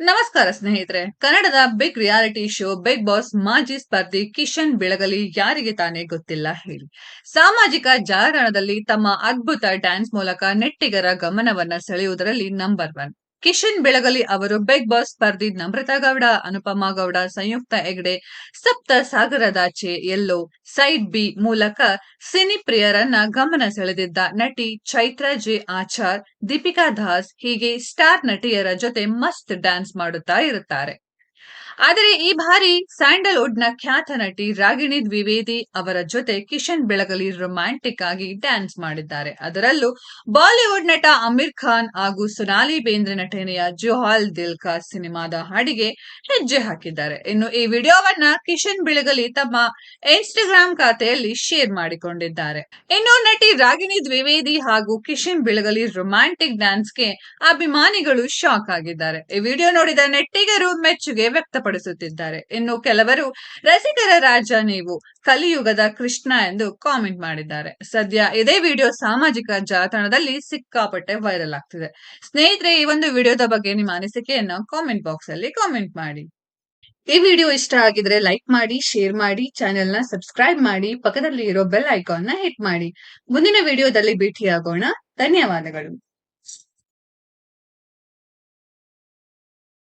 ನಮಸ್ಕಾರ ಸ್ನೇಹಿತರೆ. ಕನ್ನಡದ big reality show Bigg Boss ಮಾಜಿ ಸ್ಪರ್ಧಿ ಕಿಶನ್ ಬೆಳಗಲಿ ಯಾರಿಗೆ ತಾನೇ ಗೊತ್ತಿಲ್ಲ ಹೇಳಿ. ಸಾಮಾಜಿಕ ಜಾಲತಾಣದಲ್ಲಿ ತಮ್ಮ ಅದ್ಭುತ ಡ್ಯಾನ್ಸ್ ಮೂಲಕ ನೆಟ್ಟಿಗರ ಗಮನವನ್ನ ಸೆಳೆಯುವುದರಲ್ಲಿ ನಂಬರ್ ಒನ್ ಕಿಶನ್ ಬೆಳಗಲಿ ಅವರು ಬಿಗ್ ಬಾಸ್ ಸ್ಪರ್ಧಿ ನಮ್ರತಾ ಗೌಡ, ಅನುಪಮಾ ಗೌಡ, ಸಂಯುಕ್ತ ಹೆಗ್ಡೆ, ಸಪ್ತ ಸಾಗರದಾಚೆ ಎಲ್ಲೋ, ಸೈಡ್ ಬಿ ಮೂಲಕ ಸಿನಿ ಪ್ರಿಯರನ್ನ ಗಮನ ಸೆಳೆದಿದ್ದ ನಟಿ ಚೈತ್ರಾ ಜೆ ಆಚಾರ್, ದೀಪಿಕಾ ದಾಸ್ ಹೀಗೆ ಸ್ಟಾರ್ ನಟಿಯರ ಜೊತೆ ಮಸ್ತ್ ಡ್ಯಾನ್ಸ್ ಮಾಡುತ್ತಾ ಇರುತ್ತಾರೆ. ಆದರೆ ಈ ಬಾರಿ ಸ್ಯಾಂಡಲ್ವುಡ್ನ ಖ್ಯಾತ ನಟಿ ರಾಗಿಣಿ ದ್ವಿವೇದಿ ಅವರ ಜೊತೆ ಕಿಶನ್ ಬೆಳಗಲಿ ರೊಮ್ಯಾಂಟಿಕ್ ಆಗಿ ಡ್ಯಾನ್ಸ್ ಮಾಡಿದ್ದಾರೆ. ಅದರಲ್ಲೂ ಬಾಲಿವುಡ್ ನಟ ಅಮೀರ್ ಖಾನ್ ಹಾಗೂ ಸೊನಾಲಿ ಬೇಂದ್ರೆ ನಟನೆಯ ಜೋಹಾಲ್ ದಿಲ್ ಕಾ ಸಿನಿಮಾದ ಹಾಡಿಗೆ ಹೆಜ್ಜೆ ಹಾಕಿದ್ದಾರೆ. ಇನ್ನು ಈ ವಿಡಿಯೋವನ್ನ ಕಿಶನ್ ಬೆಳಗಲಿ ತಮ್ಮ ಇನ್ಸ್ಟಾಗ್ರಾಮ್ ಖಾತೆಯಲ್ಲಿ ಶೇರ್ ಮಾಡಿಕೊಂಡಿದ್ದಾರೆ. ಇನ್ನು ನಟಿ ರಾಗಿಣಿ ದ್ವಿವೇದಿ ಹಾಗೂ ಕಿಶನ್ ಬೆಳಗಲಿ ರೊಮ್ಯಾಂಟಿಕ್ ಡ್ಯಾನ್ಸ್ಗೆ ಅಭಿಮಾನಿಗಳು ಶಾಕ್ ಆಗಿದ್ದಾರೆ. ಈ ವಿಡಿಯೋ ನೋಡಿದ ನೆಟ್ಟಿಗರು ಮೆಚ್ಚುಗೆ ವ್ಯಕ್ತಪಡಿಸುತ್ತಿದ್ದಾರೆ. ಇನ್ನು ಕೆಲವರು ರಸಿಕರ ರಾಜ ನೀವು ಕಲಿಯುಗದ ಕೃಷ್ಣ ಎಂದು ಕಾಮೆಂಟ್ ಮಾಡಿದ್ದಾರೆ. ಸದ್ಯ ಇದೇ ವಿಡಿಯೋ ಸಾಮಾಜಿಕ ಜಾಲತಾಣದಲ್ಲಿ ಸಿಕ್ಕಾಪಟ್ಟೆ ವೈರಲ್ ಆಗ್ತಿದೆ. ಸ್ನೇಹಿತರೆ, ಈ ಒಂದು ವಿಡಿಯೋದ ಬಗ್ಗೆ ನಿಮ್ಮ ಅನಿಸಿಕೆಯನ್ನು ಕಾಮೆಂಟ್ ಬಾಕ್ಸ್ ಅಲ್ಲಿ ಕಾಮೆಂಟ್ ಮಾಡಿ. ಈ ವಿಡಿಯೋ ಇಷ್ಟ ಆಗಿದ್ರೆ ಲೈಕ್ ಮಾಡಿ, ಶೇರ್ ಮಾಡಿ ಚಾನೆಲ್ನ ಸಬ್ಸ್ಕ್ರೈಬ್ ಮಾಡಿ ಪಕ್ಕದಲ್ಲಿ ಇರೋ ಬೆಲ್ ಐಕಾನ್ನ ಹಿಟ್ ಮಾಡಿ. ಮುಂದಿನ ವಿಡಿಯೋದಲ್ಲಿ ಭೇಟಿಯಾಗೋಣ. ಧನ್ಯವಾದಗಳು.